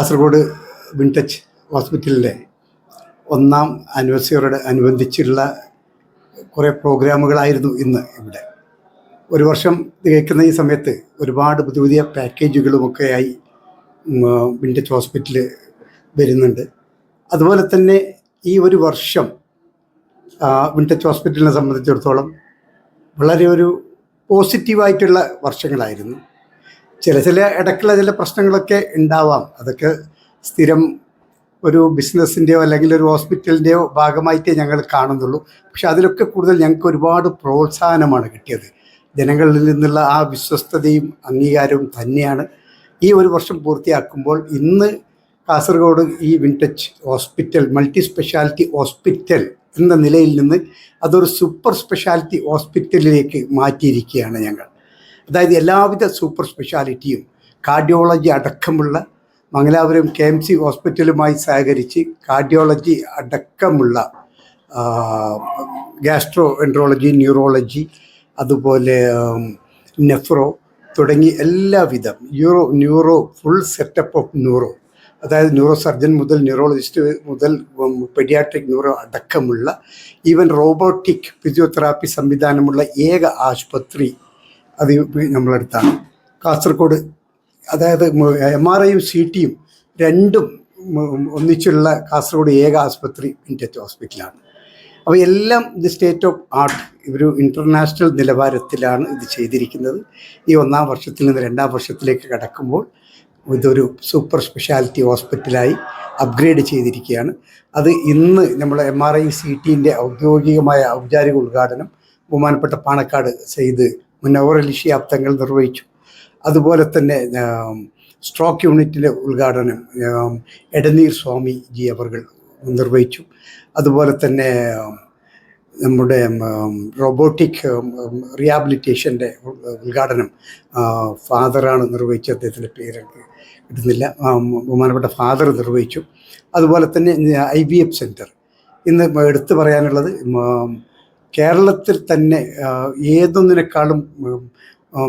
കാസർഗോഡ് വിൻടച്ച് ഹോസ്പിറ്റലിലെ ഒന്നാം ആനിവേഴ്സറിയോട് അനുബന്ധിച്ചുള്ള കുറേ പ്രോഗ്രാമുകളായിരുന്നു ഇന്ന് ഇവിടെ. ഒരു വർഷം തികയ്ക്കുന്ന ഈ സമയത്ത് ഒരുപാട് പുതിയ പുതിയ പാക്കേജുകളുമൊക്കെയായി വിൻടച്ച് ഹോസ്പിറ്റൽ വരുന്നുണ്ട്. അതുപോലെ തന്നെ ഈ ഒരു വർഷം വിൻടച്ച് ഹോസ്പിറ്റലിനെ സംബന്ധിച്ചിടത്തോളം വളരെ ഒരു പോസിറ്റീവായിട്ടുള്ള വർഷങ്ങളായിരുന്നു. ചില ചില ഇടയ്ക്കുള്ള ചില പ്രശ്നങ്ങളൊക്കെ ഉണ്ടാവാം. അതൊക്കെ സ്ഥിരം ഒരു ബിസിനസ്സിന്റെയോ അല്ലെങ്കിൽ ഒരു ഹോസ്പിറ്റലിന്റെയോ ഭാഗമായിട്ടേ ഞങ്ങൾ കാണുന്നുള്ളൂ. പക്ഷെ അതിലൊക്കെ കൂടുതൽ ഞങ്ങൾക്ക് ഒരുപാട് പ്രോത്സാഹനമാണ് കിട്ടിയത്. ജനങ്ങളിൽ നിന്നുള്ള ആ വിശ്വസ്തതയും അംഗീകാരവും തന്നെയാണ്. ഈ ഒരു വർഷം പൂർത്തിയാക്കുമ്പോൾ ഇന്ന് കാസർഗോഡ് ഈ Wintouch hospital multi speciality hospital എന്ന നിലയിൽ നിന്ന് അതൊരു സൂപ്പർ സ്പെഷ്യാലിറ്റി ഹോസ്പിറ്റലിലേക്ക് മാറ്റിയിരിക്കുകയാണ് ഞങ്ങൾ. അതായത് എല്ലാവിധ സൂപ്പർ സ്പെഷ്യാലിറ്റിയും കാർഡിയോളജി അടക്കമുള്ള മംഗലാപുരം കെ എം സി ഹോസ്പിറ്റലുമായി സഹകരിച്ച് കാർഡിയോളജി അടക്കമുള്ള ഗ്യാസ്ട്രോ എൻട്രോളജി ന്യൂറോളജി അതുപോലെ നെഫ്രോ തുടങ്ങി എല്ലാവിധം uro neuro full setup of neuro അതായത് ന്യൂറോ സർജൻ മുതൽ ന്യൂറോളജിസ്റ്റ് മുതൽ പെഡിയാട്രിക് ന്യൂറോ അടക്കമുള്ള ഈവൻ റോബോട്ടിക് ഫിസിയോതെറാപ്പി സംവിധാനമുള്ള ഏക ആശുപത്രി അത് നമ്മളെടുത്താണ്. കാസർഗോഡ് അതായത് എം ആർ ഐയും സി ടിയും രണ്ടും ഒന്നിച്ചുള്ള കാസർഗോഡ് ഏക ആസ്പത്രി വിന്റച്ച് ഹോസ്പിറ്റലാണ്. അപ്പോൾ എല്ലാം ദി സ്റ്റേറ്റ് ഓഫ് ആർട്ട് ഒരു ഇന്റർനാഷണൽ നിലവാരത്തിലാണ് ഇത് ചെയ്തിരിക്കുന്നത്. ഈ ഒന്നാം വർഷത്തിൽ നിന്ന് രണ്ടാം വർഷത്തിലേക്ക് കടക്കുമ്പോൾ ഇതൊരു സൂപ്പർ സ്പെഷ്യാലിറ്റി ഹോസ്പിറ്റലായി അപ്ഗ്രേഡ് ചെയ്തിരിക്കുകയാണ്. അത് ഇന്ന് നമ്മൾ എം ആർ ഐ സി ടിന്റെ ഔദ്യോഗികമായ ഔപചാരിക ഉദ്ഘാടനം ബഹുമാനപ്പെട്ട പാണക്കാട് ചെയ്ത് മുന്നവർ ശിയാബ്ദങ്ങൾ നിർവഹിച്ചു. അതുപോലെ തന്നെ സ്ട്രോക്ക് യൂണിറ്റിന്റെ ഉദ്ഘാടനം എടനീർ സ്വാമി ജി അവർ നിർവഹിച്ചു. അതുപോലെ തന്നെ നമ്മുടെ റോബോട്ടിക് റിയാബിലിറ്റേഷന്റെ ഉദ്ഘാടനം ഫാദറാണ് നിർവഹിച്ചത്. അദ്ദേഹത്തിന്റെ പേര് കിട്ടുന്നില്ല ബഹുമാനപ്പെട്ട ഫാദർ നിർവഹിച്ചു. അതുപോലെ തന്നെ ഐ ബി എഫ് സെന്റർ ഇന്ന് എടുത്തു പറയാനുള്ളത് കേരളത്തിൽ തന്നെ ഏതൊന്നിനേക്കാളും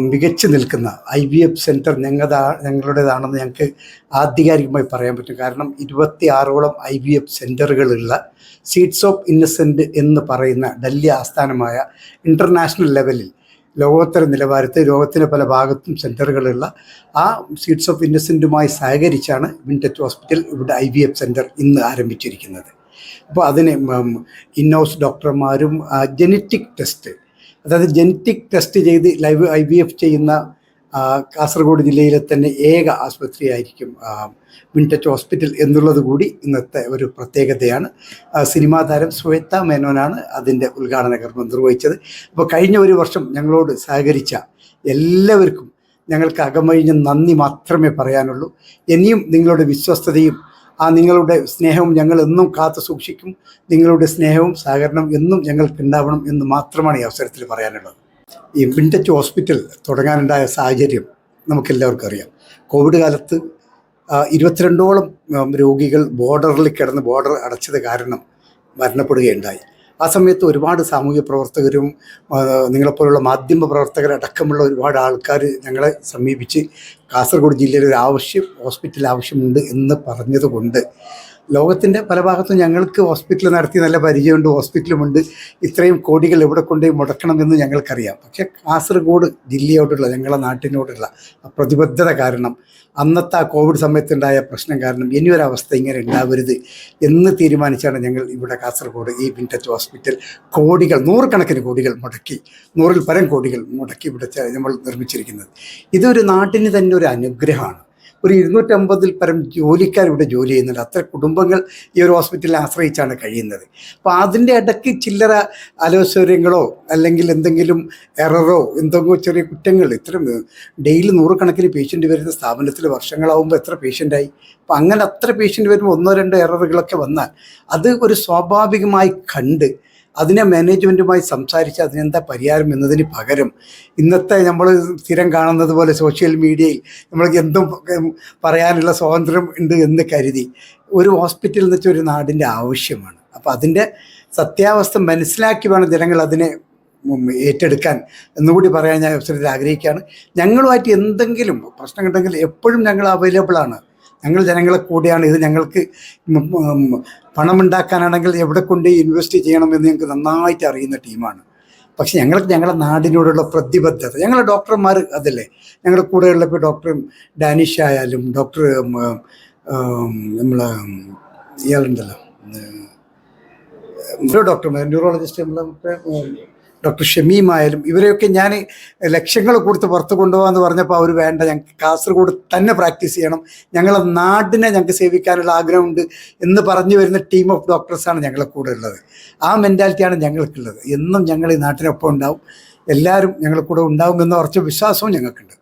മികച്ചു നിൽക്കുന്ന ഐ വി എഫ് സെന്റർ ഞങ്ങളുടെ ഞങ്ങളുടേതാണെന്ന് ഞങ്ങൾക്ക് ആധികാരികമായി പറയാൻ പറ്റും. കാരണം ഇരുപത്തി ആറോളം ഐ വി എഫ് സെന്ററുകളുള്ള സീഡ്സ് ഓഫ് ഇന്നസെന്റ് എന്ന് പറയുന്ന ഡൽഹി ആസ്ഥാനമായ ഇന്റർനാഷണൽ ലെവലിൽ ലോകോത്തര നിലവാരത്തിൽ ലോകത്തിന്റെ പല ഭാഗത്തും സെന്ററുകളുള്ള ആ സീറ്റ്സ് ഓഫ് ഇന്നസെന്റുമായി സഹകരിച്ചാണ് വിൻടച്ച് ഹോസ്പിറ്റൽ ഇവിടെ ഐ വി എഫ് സെന്റർ ഇന്ന് ആരംഭിച്ചിരിക്കുന്നത്. അപ്പോൾ അതിന് ഇന്നോസ് ഡോക്ടർമാരും ജനറ്റിക് ടെസ്റ്റ് അതായത് ജനറ്റിക് ടെസ്റ്റ് ചെയ്ത് ലൈവ് ഐ വി എഫ് ചെയ്യുന്ന കാസർഗോഡ് ജില്ലയിലെ തന്നെ ഏക ആശുപത്രിയായിരിക്കും വിൻടച്ച് ഹോസ്പിറ്റൽ എന്നുള്ളത് കൂടി ഇന്നത്തെ ഒരു പ്രത്യേകതയാണ്. സിനിമാ താരം ശ്വേത മേനോനാണ് അതിന്റെ ഉദ്ഘാടന കർമ്മം നിർവഹിച്ചത്. അപ്പോൾ കഴിഞ്ഞ ഒരു വർഷം ഞങ്ങളോട് സഹകരിച്ച എല്ലാവർക്കും ഞങ്ങൾക്ക് അകമഴിഞ്ഞ നന്ദി മാത്രമേ പറയാനുള്ളൂ. ഇനിയും നിങ്ങളുടെ വിശ്വസ്തതയും ആ നിങ്ങളുടെ സ്നേഹവും ഞങ്ങൾ എന്നും കാത്തു സൂക്ഷിക്കും. നിങ്ങളുടെ സ്നേഹവും സഹകരണം എന്നും ഞങ്ങൾക്ക് ഉണ്ടാവണം എന്ന് മാത്രമാണ് ഈ അവസരത്തിൽ പറയാനുള്ളത്. ഈ വിന്റച്ച് ഹോസ്പിറ്റൽ തുടങ്ങാനുണ്ടായ സാഹചര്യം നമുക്കെല്ലാവർക്കും അറിയാം. കോവിഡ് കാലത്ത് ഇരുപത്തിരണ്ടോളം രോഗികൾ ബോർഡറിൽ കിടന്ന് ബോർഡർ അടച്ചത് കാരണം മരണപ്പെടുകയുണ്ടായി. ആ സമയത്ത് ഒരുപാട് സാമൂഹ്യ പ്രവർത്തകരും നിങ്ങളെപ്പോലുള്ള മാധ്യമ പ്രവർത്തകരടക്കമുള്ള ഒരുപാട് ആൾക്കാർ ഞങ്ങളെ സമീപിച്ച് കാസർഗോഡ് ജില്ലയിൽ ഒരു ആവശ്യം ഹോസ്പിറ്റൽ ആവശ്യമുണ്ട് എന്ന് പറഞ്ഞതുകൊണ്ട് ലോകത്തിന്റെ പല ഭാഗത്തും ഞങ്ങൾക്ക് ഹോസ്പിറ്റൽ നടത്തി നല്ല പരിചയമുണ്ട് ഹോസ്പിറ്റലുമുണ്ട് ഇത്രയും കോടികൾ എവിടെ കൊണ്ടുപോയി മുടക്കണമെന്ന് ഞങ്ങൾക്കറിയാം. പക്ഷേ കാസർഗോഡ് ജില്ലയോടുള്ള ഞങ്ങളുടെ നാട്ടിനോടുള്ള പ്രതിബദ്ധത കാരണം അന്നത്തെ ആ കോവിഡ് സമയത്തുണ്ടായ പ്രശ്നം കാരണം ഇനി ഒരവസ്ഥ ഇങ്ങനെ ഉണ്ടാവരുത് എന്ന് തീരുമാനിച്ചാണ് ഞങ്ങൾ ഇവിടെ കാസർഗോഡ് ഈ പിൻടച്ച് ഹോസ്പിറ്റൽ കോടികൾ നൂറുകണക്കിന് കോടികൾ മുടക്കി നൂറിൽ പരം കോടികൾ മുടക്കി ഇവിടെ നമ്മൾ നിർമ്മിച്ചിരിക്കുന്നത്. ഇതൊരു നാട്ടിന് തന്നെ ഒരു അനുഗ്രഹമാണ്. ഒരു ഇരുന്നൂറ്റമ്പതിൽ പരം ജോലിക്കാർ ഇവിടെ ജോലി ചെയ്യുന്നുണ്ട്. അത്ര കുടുംബങ്ങൾ ഈ ഒരു ഹോസ്പിറ്റലിൽ ആശ്രയിച്ചാണ് കഴിയുന്നത്. അപ്പോൾ അതിന്റെ ഇടയ്ക്ക് ചില്ലറ അലോസൗര്യങ്ങളോ അല്ലെങ്കിൽ എന്തെങ്കിലും എററോ എന്തെങ്കിലും ചെറിയ കുറ്റങ്ങൾ ഇത്ര ഡെയിലി നൂറുകണക്കിന് പേഷ്യന്റ് വരുന്ന സ്ഥാപനത്തിൽ വർഷങ്ങളാവുമ്പോൾ എത്ര പേഷ്യന്റായി? അപ്പോൾ അങ്ങനെ അത്ര പേഷ്യന്റ് വരുമ്പോൾ ഒന്നോ രണ്ടോ എററുകളൊക്കെ വന്നാൽ അത് ഒരു സ്വാഭാവികമായി കണ്ട് അതിനെ മാനേജ്മെന്റുമായി സംസാരിച്ച് അതിനെന്താ പരിഹാരം എന്നതിന് പകരം ഇന്നത്തെ നമ്മൾ സ്ഥിരം കാണുന്നത് പോലെ സോഷ്യൽ മീഡിയയിൽ നമ്മൾക്ക് എന്തും പറയാനുള്ള സ്വാതന്ത്ര്യം ഉണ്ട് എന്ന് കരുതി. ഒരു ഹോസ്പിറ്റൽ എന്ന് വെച്ചാൽ ഒരു നാടിന്റെ ആവശ്യമാണ്. അപ്പോൾ അതിന്റെ സത്യാവസ്ഥ മനസ്സിലാക്കി വേണം ജനങ്ങൾ അതിനെ ഏറ്റെടുക്കാൻ. എന്നുകൂടി പറയാൻ ഞാൻ അവസരത്തിൽ ആഗ്രഹിക്കുകയാണ്. ഞങ്ങളുമായിട്ട് എന്തെങ്കിലും പ്രശ്നം ഉണ്ടെങ്കിൽ എപ്പോഴും ഞങ്ങൾ അവൈലബിൾ ആണ്. ഞങ്ങൾ ജനങ്ങളെ കൂടെയാണ് ഇത് ഞങ്ങൾക്ക് പണമുണ്ടാക്കാനാണെങ്കിൽ എവിടെ കൊണ്ട് ഇൻവെസ്റ്റ് ചെയ്യണമെന്ന് ഞങ്ങൾക്ക് നന്നായിട്ട് അറിയുന്ന ടീമാണ് പക്ഷെ ഞങ്ങൾക്ക് ഞങ്ങളുടെ നാടിനോടുള്ള പ്രതിബദ്ധത ഞങ്ങളെ ഡോക്ടർമാർ അതല്ലേ ഞങ്ങളുടെ കൂടെയുള്ള ഇപ്പോൾ ഡോക്ടർ ഡാനിഷ് ആയാലും ഡോക്ടർ നമ്മളെ ഇയാളുണ്ടല്ലോ ഡോക്ടർമാർ ന്യൂറോളജിസ്റ്റ് നമ്മളെ ഡോക്ടർ ഷമീം ആയാലും ഇവരെയൊക്കെ ഞാൻ ലക്ഷ്യങ്ങൾ കൊടുത്ത് പുറത്ത് കൊണ്ടുപോകാന്ന് പറഞ്ഞപ്പോൾ അവർ വേണ്ട ഞങ്ങൾക്ക് കാസർഗോഡ് തന്നെ പ്രാക്ടീസ് ചെയ്യണം. ഞങ്ങളെ നാടിനെ ഞങ്ങൾക്ക് സേവിക്കാനുള്ള ആഗ്രഹമുണ്ട് എന്ന് പറഞ്ഞു വരുന്ന ടീം ഓഫ് ഡോക്ടേഴ്സാണ് ഞങ്ങളെ കൂടെ ഉള്ളത്. ആ മെന്റാലിറ്റിയാണ് ഞങ്ങൾക്കുള്ളത്. എന്നും ഞങ്ങൾ ഈ നാട്ടിനൊപ്പം ഉണ്ടാവും. എല്ലാവരും ഞങ്ങളെ കൂടെ ഉണ്ടാവും എന്ന ഉറച്ച വിശ്വാസവും ഞങ്ങൾക്കുണ്ട്.